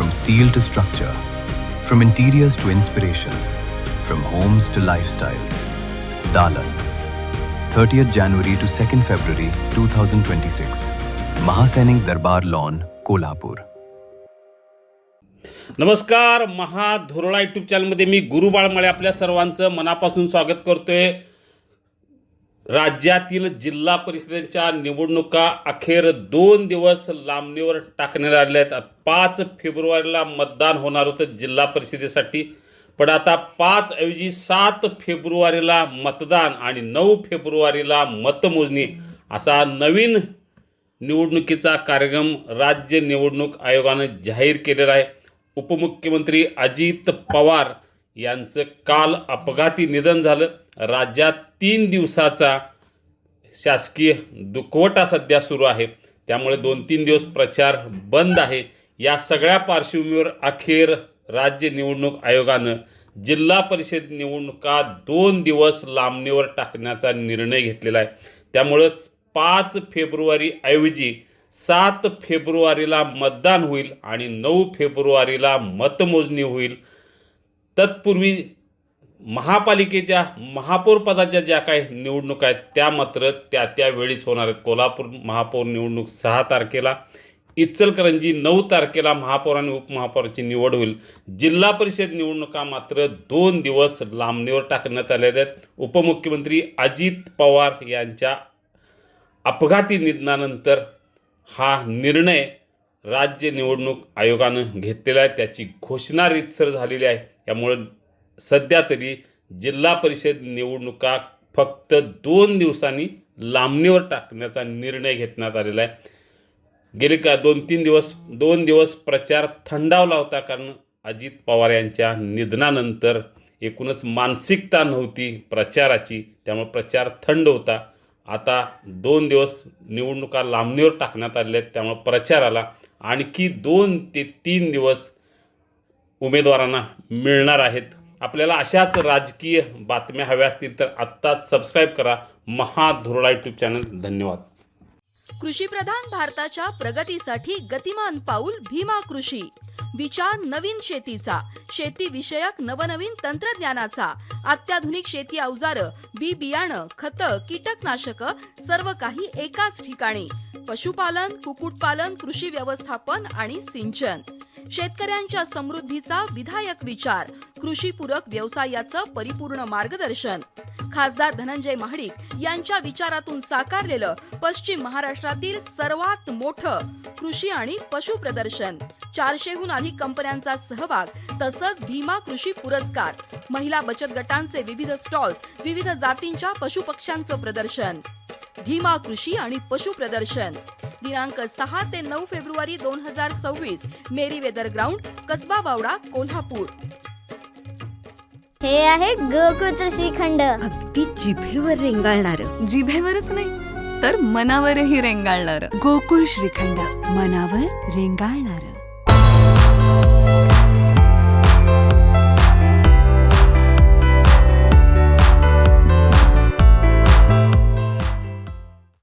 From steel to structure, from interiors to inspiration, from homes to lifestyles. Dalan, 30th January to 2nd February 2026. Mahasainik Darbar Lawn, Kolhapur. नमस्कार महा महाधुरळा YouTube चॅनलमध्ये मी गुरु बाळमळे आपल्या सर्वांचं मनापासून स्वागत करतोय राज्यातील जिल्हा परिषदेच्या निवडणुका अखेर दोन दिवस लांबणीवर टाकण्यात आल्या आहेत. पाच फेब्रुवारीला मतदान होणार होतं जिल्हा परिषदेसाठी. पण आता पाच ऐवजी सात फेब्रुवारीला मतदान आणि नऊ फेब्रुवारीला मतमोजणी असा नवीन निवडणुकीचा कार्यक्रम राज्य निवडणूक आयोगानं जाहीर केलेला आहे. उपमुख्यमंत्री अजित पवार यांचं काल अपघाती निधन झालं. राज्यात तीन दिवसाचा शासकीय दुखवटा सध्या सुरू आहे. त्यामुळे दोन तीन दिवस प्रचार बंद आहे. या सगळ्या पार्श्वभूमीवर अखेर राज्य निवडणूक आयोगानं जिल्हा परिषद निवडणुका दोन दिवस लांबणीवर टाकण्याचा निर्णय घेतलेला आहे. त्यामुळंच पाच फेब्रुवारी ऐवजी सात फेब्रुवारीला मतदान होईल आणि नऊ फेब्रुवारीला मतमोजणी होईल. तत्पूर्वी महापालिकेच्या महापौरपदाच्या ज्या काही निवडणुका आहेत त्या मात्र त्या त्या वेळीच होणार आहेत. कोल्हापूर महापौर निवडणूक सहा तारखेला इचलकरंजी नऊ तारखेला महापौर आणि उपमहापौराची निवड होईल. जिल्हा परिषद निवडणुका मात्र दोन दिवस लांबणीवर टाकण्यात आलेल्या आहेत. उपमुख्यमंत्री अजित पवार यांच्या अपघाती निधनानंतर हा निर्णय राज्य निवडणूक आयोगानं घेतलेला आहे. त्याची घोषणा रितसर झालेली आहे. त्यामुळे सध्या तरी जिल्हा परिषद निवडणुका फक्त दोन दिवसांनी लांबणीवर टाकण्याचा निर्णय घेतण्यात आलेला आहे. गेले का दोन तीन दिवस दोन दिवस प्रचार थंडावला होता कारण अजित पवार यांच्या निधनानंतर एकूणच मानसिकता नव्हती प्रचाराची त्यामुळे प्रचार थंड होता. आता दोन दिवस निवडणुका लांबणीवर टाकण्यात आलेल्या आहेत त्यामुळे प्रचाराला आणखी दोन ते तीन दिवस उमेदवारांना मिळणार आहेत. आपल्याला अशाच राजकीय बातम्या हव्या असतील तर आत्ताच सबस्क्राईब करा. महाधुरळा यूट्यूब चॅनल धन्यवाद. कृषीप्रधान भारताच्या प्रगतीसाठी गतिमान पाऊल भीमा कृषी. विचार नवीन शेतीचा शेती विषयक नवनवीन तंत्रज्ञानाचा अत्याधुनिक शेती अवजार बी बियाणं खत कीटकनाशक सर्व काही एकाच ठिकाणी. पशुपालन कुक्कुटपालन कृषी व्यवस्थापन आणि सिंचन. शेतकऱ्यांच्या समृद्धीचा विधायक विचार कृषीपूरक व्यवसायाचं परिपूर्ण मार्गदर्शन. खासदार धनंजय महाडिक यांच्या विचारातून साकारलेलं पश्चिम महाराष्ट्रातील सर्वात मोठं कृषी आणि पशु प्रदर्शन. चारशेहून अधिक कंपन्यांचा सहभाग तसंच भीमा कृषी पुरस्कार. महिला बचत गटांचे विविध स्टॉल्स विविध जातींच्या पशुपक्ष्यांचं प्रदर्शन. भीमा कृषी आणि पशु प्रदर्शन. दिनांक सहा ते नऊ फेब्रुवारी दोन हजार सव्वीस. Meri weather ground Kasba Bawda Kolhapur. हे आहे गोकुळचं श्रीखंड. अगदी जिभेवर रेंगाळणार. जिभेवरच नाही तर मनावरही रेंगाळणार. गोकुळ श्रीखंड मनावर रेंगाळणार.